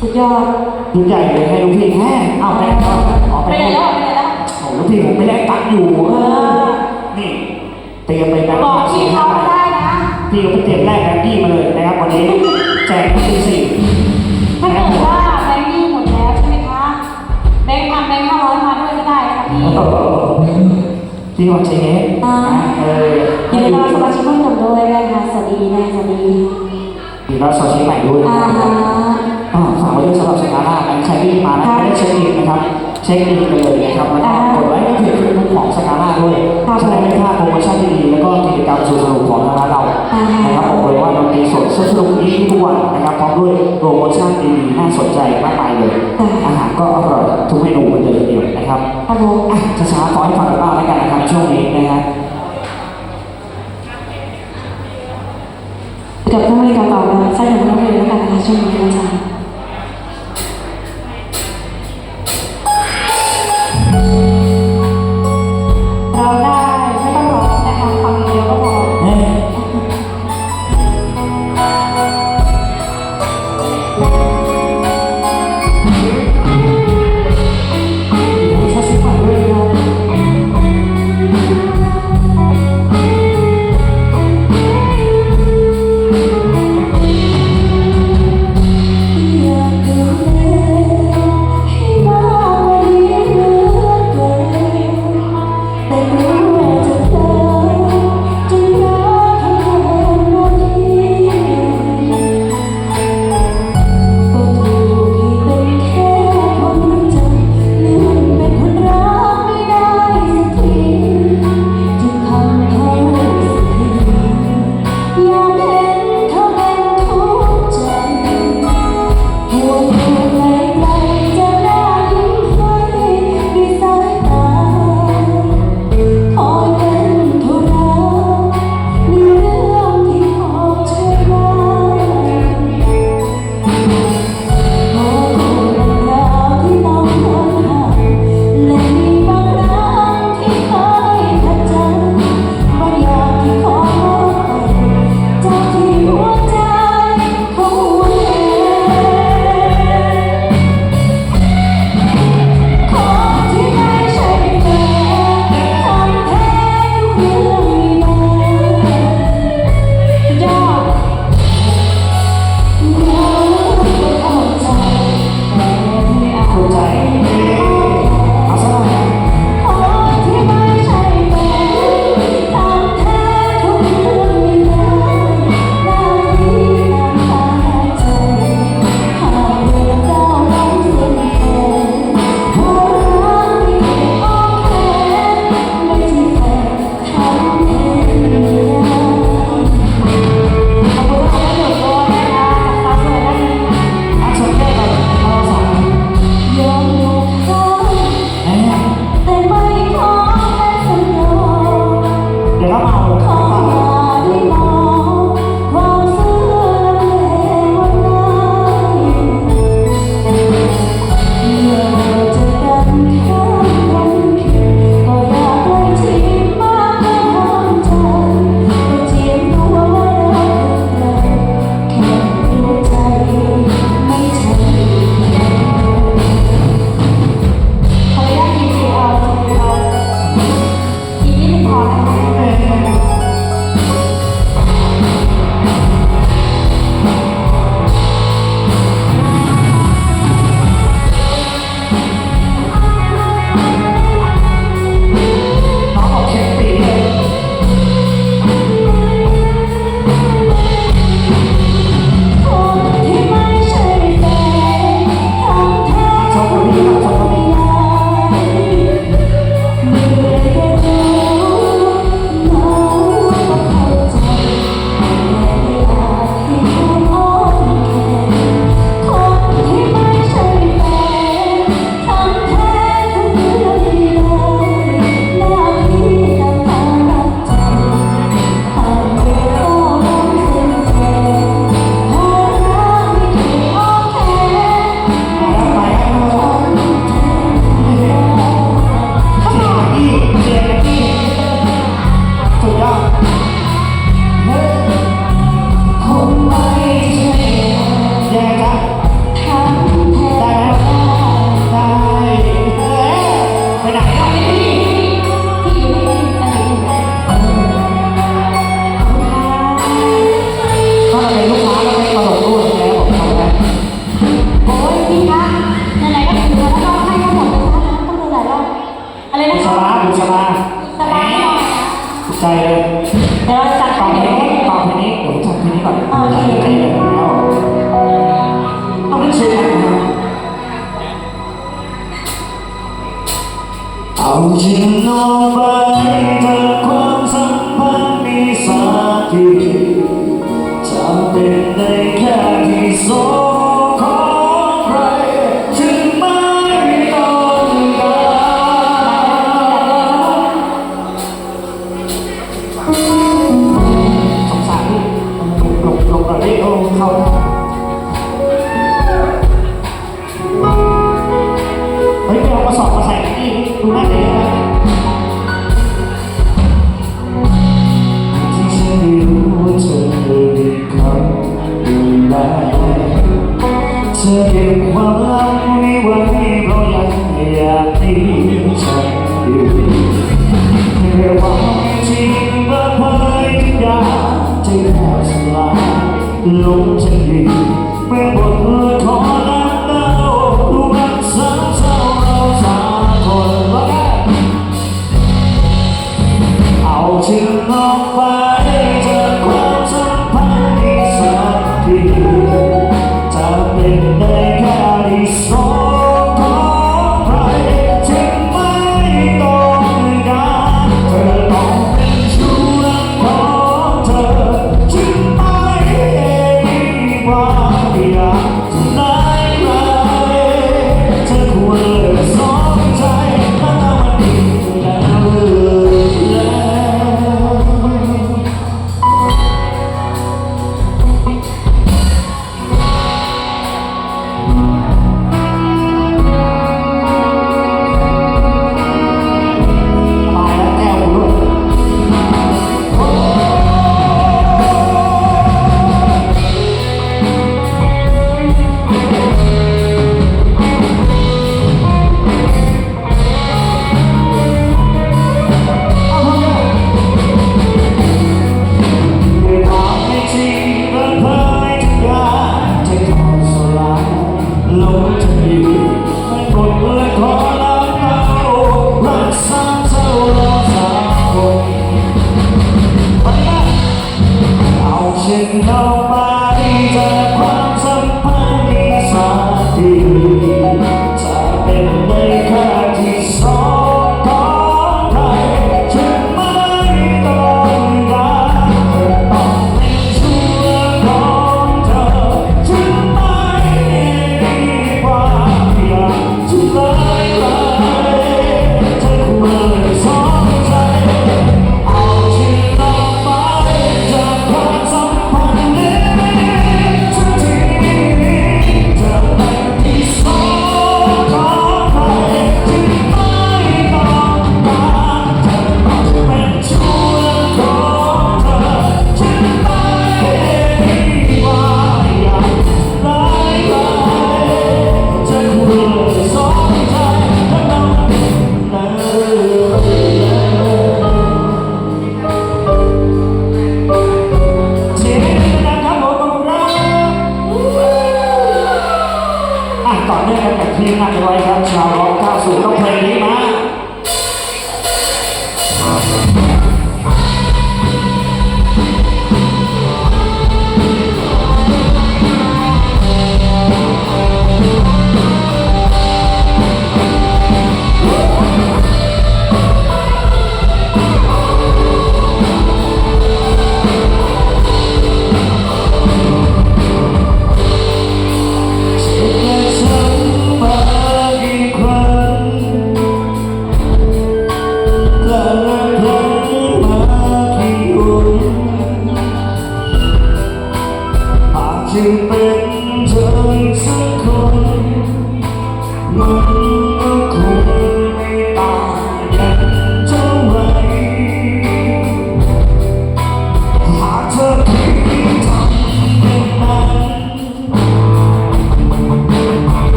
คุณใหญ่เลยให้ลูกพี่แม่เอาไปเอาเอาไปไปไหนแล้วไปไหนแล้ว โอ้ลูกพี่ผมไปแลกตังค์อยู่เออ นี่เตรียมไปนะบอกที่เขาไม่ได้นะ พี่ก็ไปเตรียมแลกแบงกี้มาเลยนะครับวันนี้แจกที่สี่ถ้าเกิดว่าแบงค์ยี่หมดแล้วใช่ไหมคะ แบงค์พันแบงค์ห้าร้อยมาด้วยก็ได้นะคะพี่ ที่วัดเชงอ่า เออยินดีต้อนรับสมาชิกเพิ่มเติมด้วยนะคะสวัสดีนะสวัสดีดีรับสมาชิกใหม่ด้วยอ่านะครับ อ่าฝากไว้ด้วยสำหรับสัปดาห์หน้าการใครที่มานะไม่ได้เช็คอินนะครับ เช็คอินไปเลยนะครับแล้วก็กดไลค์ในเพจเฟซบุ๊กของสกาล่าด้วยจะได้ไม่พลาดโปรโมชั่นดีๆแล้วก็กิจกรรมสนุกๆของทางร้านเรานะครับบอกเลยว่าดนตรีสดสนุกดีทุกวันนะครับพร้อมด้วยโปรโมชั่นดีๆน่าสนใจมากมายเลยอาหารก็อร่อยทุกเมนูเลยทีเดียวนะครับครับผมอะช้าๆขอให้ฟังกันบ้างแล้วกันนะครับช่วงนี้นะฮะกับท่านบริการต่อมาใส่หนุ่มน้องเลยแล้วกันนะคะช่วงนี้นะจ๊ะเรา ลาดูสบาสลาถูกใจเลยเดี๋ยวเาจัดกล่องนี้กล่องนี้เดี๋ยวจัดทีนี้ก่อนโอเคเอาไปช่วกันเอาจริงน้องไปเธอความสัมพันธ์มีสักกี่จำเป็นได้แค่ที่สอง ลงใจเมืองบนท้อง